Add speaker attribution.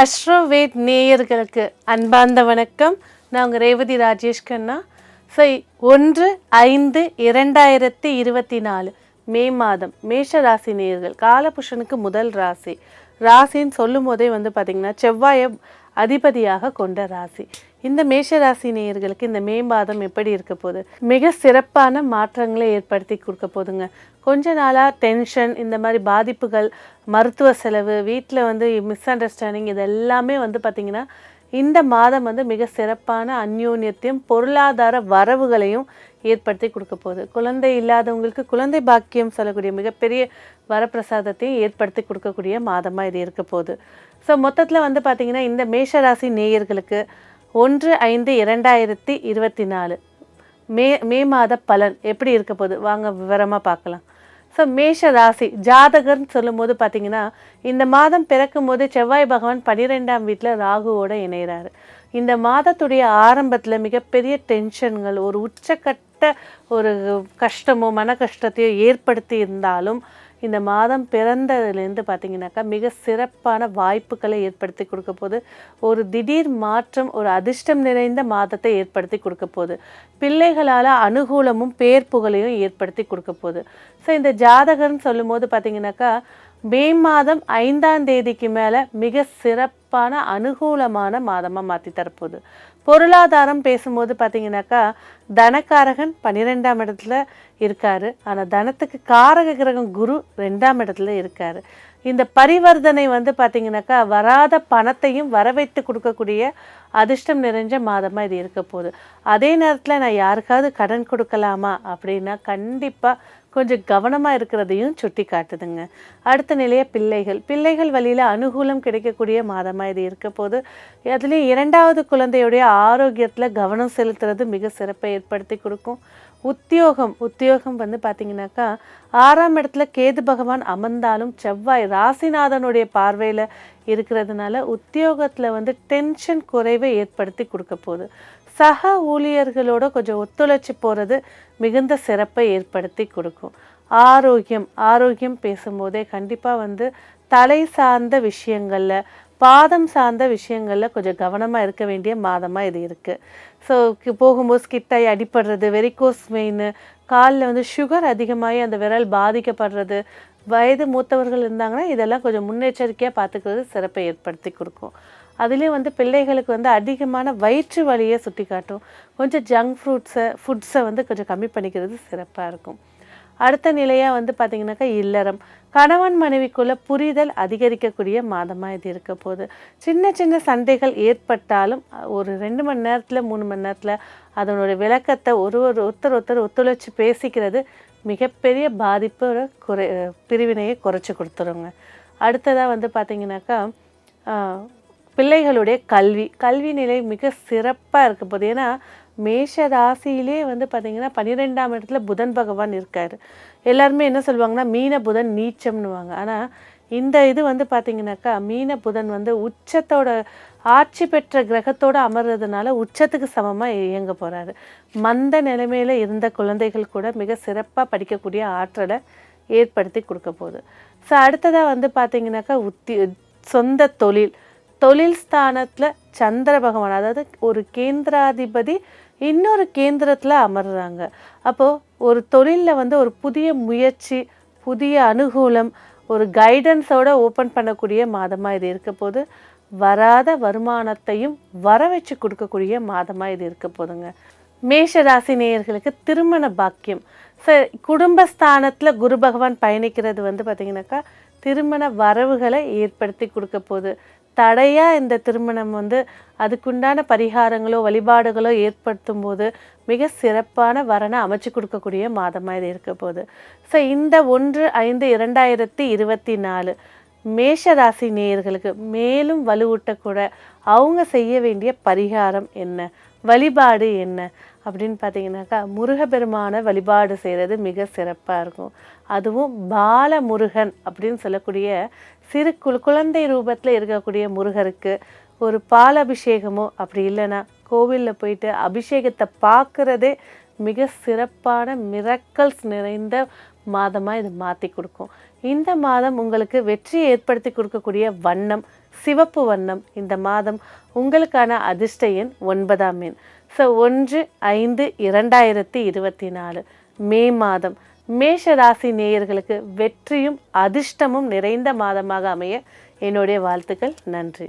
Speaker 1: அஸ்ட்ரோவேட் நேயர்களுக்கு அன்பார்ந்த வணக்கம். நான் உங்கள் ரேவதி ராஜேஷ் கண்ணா. ஸோ ஒன்று ஐந்து இரண்டாயிரத்தி இருபத்தி நாலு மே மாதம் மேஷ ராசி நேயர்கள் காலபுஷனுக்கு முதல் ராசி. ராசின்னு சொல்லும் போதே வந்து பார்த்திங்கன்னா செவ்வாயை அதிபதியாக கொண்ட ராசி. இந்த மேஷ ராசி நேயர்களுக்கு இந்த மே மாதம் எப்படி இருக்க போகுது? மிக சிறப்பான மாற்றங்களை ஏற்படுத்தி கொடுக்க போதுங்க. கொஞ்ச நாளாக டென்ஷன் இந்த மாதிரி பாதிப்புகள் மருத்துவ செலவு வீட்டில் வந்து மிஸ் அண்டர்ஸ்டாண்டிங் இது எல்லாமே வந்து பார்த்திங்கன்னா இந்த மாதம் வந்து மிக சிறப்பான அந்யோன்யத்தையும் பொருளாதார வரவுகளையும் ஏற்படுத்தி கொடுக்க போகுது. குழந்தை இல்லாதவங்களுக்கு குழந்தை பாக்கியம் சொல்லக்கூடிய மிகப்பெரிய வரப்பிரசாதத்தையும் ஏற்படுத்தி கொடுக்கக்கூடிய மாதமாக இது இருக்க போகுது. ஸோ மொத்தத்தில் வந்து பார்த்திங்கன்னா இந்த மேஷராசி நேயர்களுக்கு ஒன்று ஐந்து இரண்டாயிரத்தி இருபத்தி நாலு மே மே மாத பலன் எப்படி இருக்க போகுது? வாங்க விவரமாக பார்க்கலாம். ஸோ மேஷ ராசி ஜாதகர்னு சொல்லும்போது பார்த்தீங்கன்னா இந்த மாதம் பிறக்கும் போது செவ்வாய் பகவான் பன்னிரெண்டாம் வீட்டில் ராகுவோட இணைகிறாரு இந்த மாதத்துடைய ஆரம்பத்தில் மிகப்பெரிய டென்ஷன்கள் ஒரு உச்சக்கட்ட ஒரு கஷ்டமோ மன கஷ்டத்தையோ ஏற்படுத்தி இருந்தாலும் இந்த மாதம் பிறந்ததுலேருந்து பார்த்திங்கனாக்கா மிக சிறப்பான வாய்ப்புகளை ஏற்படுத்தி கொடுக்க போது ஒரு திடீர் மாற்றம் ஒரு அதிர்ஷ்டம் நிறைந்த மாதத்தை ஏற்படுத்தி கொடுக்க போகுது. பிள்ளைகளால் அனுகூலமும் பேர் புகழையும் ஏற்படுத்தி கொடுக்க போகுது. ஸோ இந்த ஜாதகர்னு சொல்லும் போது பார்த்திங்கனாக்கா மே மாதம் ஐந்தாம் தேதிக்கு மேலே மிக சிறப்பான அனுகூலமான மாதமாக மாற்றி தரப்போகுது. பொருளாதாரம் பேசும்போது பார்த்தீங்கன்னாக்கா தனக்காரகன் பன்னிரெண்டாம் இடத்துல இருக்காரு. ஆனால் தனத்துக்கு காரக கிரகம் குரு ரெண்டாம் இடத்துல இருக்காரு. இந்த பரிவர்த்தனை வந்து பார்த்தீங்கன்னாக்கா வராத பணத்தையும் வரவைத்து கொடுக்கக்கூடிய அதிர்ஷ்டம் நிறைஞ்ச மாதமாக இது இருக்க போகுது. அதே நேரத்தில் நான் யாருக்காவது கடன் கொடுக்கலாமா அப்படின்னா கண்டிப்பாக கொஞ்சம் கவனமாக இருக்கிறதையும் சுட்டி காட்டுதுங்க அடுத்த நிலைய பிள்ளைகள். பிள்ளைகள் வழியில் அனுகூலம் கிடைக்கக்கூடிய மாதமாக இது இருக்க போது அதுலேயும் இரண்டாவது குழந்தையுடைய ஆரோக்கியத்தில் கவனம் செலுத்துறது மிக சிறப்பை ஏற்படுத்தி கொடுக்கும். உத்தியோகம் உத்தியோகம் வந்து பார்த்திங்கனாக்கா ஆறாம் இடத்துல கேது பகவான் அமர்ந்தாலும் செவ்வாய் ராசிநாதனுடைய பார்வையில் இருக்கிறதுனால உத்தியோகத்தில் வந்து டென்ஷன் குறைவை ஏற்படுத்தி கொடுக்க போகுது. சக ஊழியர்களோட கொஞ்சம் ஒத்துழைச்சி போகிறது மிகுந்த சிறப்பை ஏற்படுத்தி கொடுக்கும். ஆரோக்கியம் ஆரோக்கியம் பேசும்போதே கண்டிப்பாக வந்து தலை சார்ந்த விஷயங்களில் பாதம் சார்ந்த விஷயங்களில் கொஞ்சம் கவனமாக இருக்க வேண்டிய மாதமாக இது இருக்குது ஸோ போகும்போது ஸ்கிட்டாகி அடிப்படுறது வெரிகோஸ் வெயின் காலில் வந்து சுகர் அதிகமாகி அந்த விரல் பாதிக்கப்படுறது வயது மூத்தவர்கள் இருந்தாங்கன்னா இதெல்லாம் கொஞ்சம் முன்னெச்சரிக்கையாக பார்த்துக்கிறது சிறப்பை ஏற்படுத்தி கொடுக்கும். அதுலேயும் வந்து பிள்ளைகளுக்கு வந்து அதிகமான வயிற்று வலியை சுட்டி காட்டும் கொஞ்சம் ஜங்க் ஃப்ரூட்ஸை ஃபுட்ஸை வந்து கொஞ்சம் கம்மி பண்ணிக்கிறது சிறப்பாக இருக்கும். அடுத்த நிலையாக வந்து பார்த்திங்கனாக்கா இல்லறம். கணவன் மனைவிக்குள்ள புரிதல் அதிகரிக்கக்கூடிய மாதமாக இது இருக்க போகுது. சின்ன சின்ன சண்டைகள் ஏற்பட்டாலும் ஒரு ரெண்டு மணி நேரத்தில் மூணு மணி நேரத்தில் அதனுடைய விளக்கத்தை ஒரு ஒரு ஒருத்தர் ஒருத்தர் ஒத்துழைச்சி பேசிக்கிறது மிகப்பெரிய பாதிப்பு குறை பிரிவினையை குறைச்சி கொடுத்துருங்க. அடுத்ததாக வந்து பார்த்திங்கனாக்கா பிள்ளைகளுடைய கல்வி. கல்வி நிலை மிக சிறப்பாக இருக்க போகுது. ஏன்னா மேஷ ராசியிலே வந்து பார்த்திங்கன்னா பன்னிரெண்டாம் இடத்துல புதன் பகவான் இருக்கார். எல்லாருமே என்ன சொல்லுவாங்கன்னா மீன புதன் நீச்சம்னுவாங்க ஆனால் இந்த இது வந்து பார்த்திங்கனாக்கா மீன புதன் வந்து உச்சத்தோட ஆட்சி பெற்ற கிரகத்தோடு அமர்றதுனால உச்சத்துக்கு சமமாக இயங்க போகிறாரு மந்த நிலைமையில் இருந்த குழந்தைகள் கூட மிக சிறப்பாக படிக்கக்கூடிய ஆற்றலை ஏற்படுத்தி கொடுக்க போகுது. ஸோ அடுத்ததாக வந்து பார்த்திங்கனாக்கா உத்தி சொந்த தொழில். தொழில் ஸ்தானத்தில் சந்திர பகவான் அதாவது ஒரு கேந்திராதிபதி இன்னொரு கேந்திரத்தில் அமர்றாங்க. அப்போது ஒரு தொழிலில் வந்து ஒரு புதிய முயற்சி புதிய அனுகூலம் ஒரு கைடன்ஸோடு ஓப்பன் பண்ணக்கூடிய மாதமாக இது இருக்க போது வராத வருமானத்தையும் வர வச்சு கொடுக்கக்கூடிய மாதமாக இது இருக்க போதுங்க. மேஷ ராசி நேயர்களுக்கு திருமண பாக்கியம். சரி குடும்பஸ்தானத்தில் குரு பகவான் பயணிக்கிறது வந்து பார்த்திங்கனாக்கா திருமண வரவுகளை ஏற்படுத்தி கொடுக்க போகுது தடையாக இந்த திருமணம் வந்து அதுக்குண்டான பரிகாரங்களோ வழிபாடுகளோ ஏற்படுத்தும் போது மிக சிறப்பான வரனை அமைச்சு கொடுக்கக்கூடிய மாதமாக இது இருக்க போகுது. ஸோ இந்த ஒன்று ஐந்து இரண்டாயிரத்தி இருபத்தி நாலு மேஷ ராசி நேயர்களுக்கு மேலும் வலுவூட்டக்கூட அவங்க செய்ய வேண்டிய பரிகாரம் என்ன? வழிபாடு என்ன? அப்படின்னு பார்த்தீங்கன்னாக்கா முருகப்பெருமான வழிபாடு செய்கிறது மிக சிறப்பாக இருக்கும். அதுவும் பால முருகன் அப்படின்னு சொல்லக்கூடிய சிறு குழு குழந்தை ரூபத்தில் இருக்கக்கூடிய முருகருக்கு ஒரு பால் அபிஷேகமோ அப்படி இல்லைன்னா கோவிலில் போயிட்டு அபிஷேகத்தை பார்க்குறதே மிக சிறப்பான மிரக்கல்ஸ் நிறைந்த மாதமாக இது மாற்றி கொடுக்கும். இந்த மாதம் உங்களுக்கு வெற்றியை ஏற்படுத்தி கொடுக்கக்கூடிய வண்ணம் சிவப்பு வண்ணம் இந்த மாதம் உங்களுக்கான அதிர்ஷ்ட எண் ஒன்பதாம் எண். ஸோ ஒன்று ஐந்து இரண்டாயிரத்தி இருபத்தி நாலு. மே மாதம் மேஷ ராசி நேயர்களுக்கு வெற்றியும் அதிர்ஷ்டமும் நிறைந்த மாதமாக அமைய என்னுடைய வாழ்த்துக்கள். நன்றி.